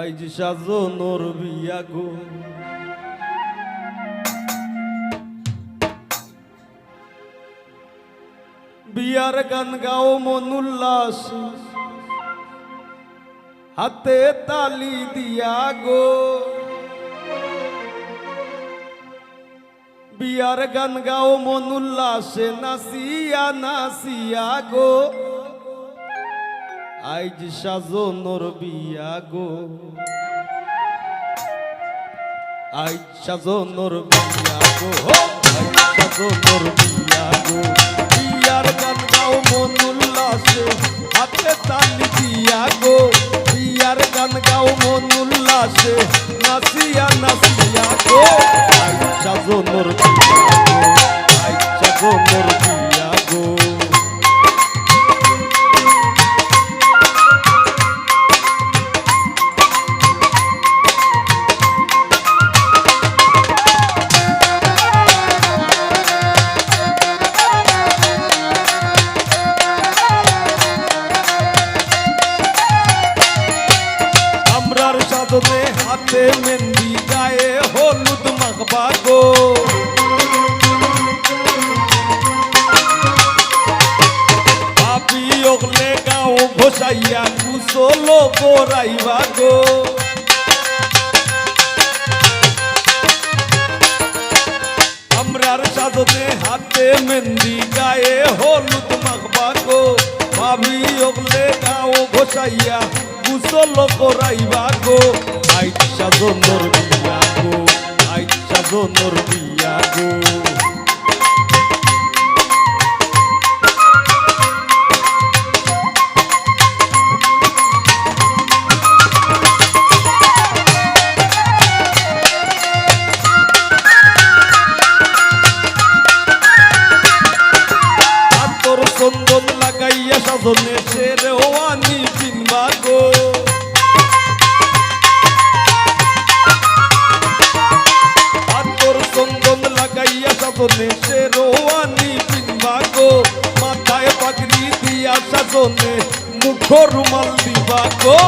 আইজ সাজনোর বিয়া গো। বিয়ার গান গাও মন উল্লাস। হাতে তালি দিয়া গো। বিয়ার গান গাও মন উল্লাসে নাসিয়া নাসিয়া গো। আইজ সাজনোর বিয়া গো আইজ সাজনোর বিয়া গো আইজ সাজনোর বিয়া গো বিয়ার গান গাও মন উল্লাসে হাতে তালি দিয়া গো। বিয়ার গান গাও মন উল্লাসে নাসিয়া নাসিয়া গো। আইজ সাজনোর বিয়া গো মাখবা গো পাপি ওগলে গাও ঘোষাইয়া কুশলো গোরাইবা গো। আমরার সাধনে হাতে মেহেন্দি, গায়ে হলুদ মাখবা গো ভাবি ওগলে গাও ঘোষাইয়া কুশল করাইবা গো। আইট সাধনর বিয়া গো। সাধনর বিয়া গো। চন্দন লাগাইয়া সাধনে সেরে ওয়ানি পিনবা গো। লাগাইয়া সে রোয়ানি পিনবা গো। মাথায় পাগড়ি দিয়া সাধনে মুখ রুমাল দিবা গো।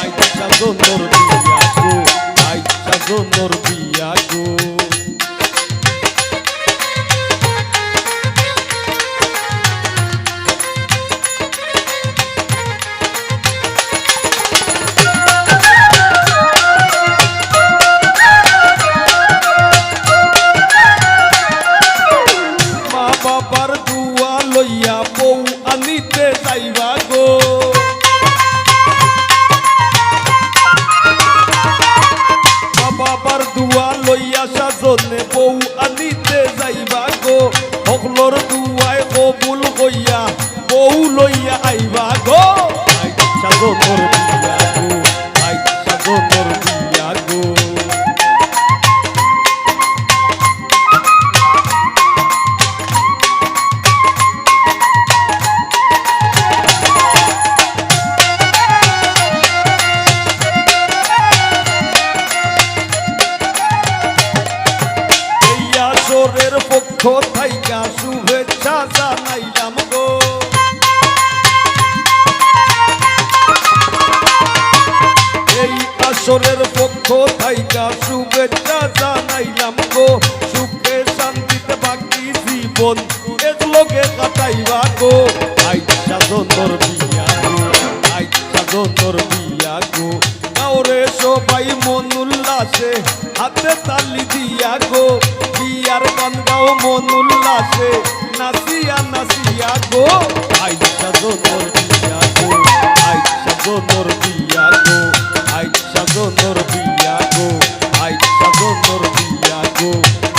আই সাধনর দিয়া গো আই সাধনর দিয়া গো। বাবার দুয়া লইয়া বউ আনিতে যাইবা গো। বাবার দুয়া লইয়া সাজনে বউ আনিতে যাইবা গো। হকলর দুয়ায় কবুল হইয়া বউ লইয়া আইবা গো। সাজনর বিয়া গো সাজনর বিয়া আসরের পক্ষ থাইকা শুভেচ্ছা জানাইলাম গো। এই আসরের পক্ষ থাইকা শুভেচ্ছা জানাইলাম গো। সুখে শান্তিতে বাকি জীবন একলগে কাটাইবা গো। আই সাধনর বিয়া গো আই সাধনর বিয়া গো। গাওরে সবাই মন উল্লাসে হাতে তালি মন উল্লাসে নাচিয়া নাচিয়া গো আই সাধনর বিয়া গো। আই সাধনর বিয়া গো। আই সাধনর বিয়া গো। আই সাধনর বিয়া গো।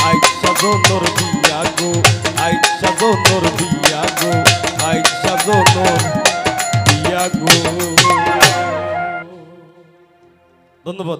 আই সাধনর বিয়া গো। আই সাধনর বিয়া গো। আই সাধনর বিয়া গো। ধন্যবাদ।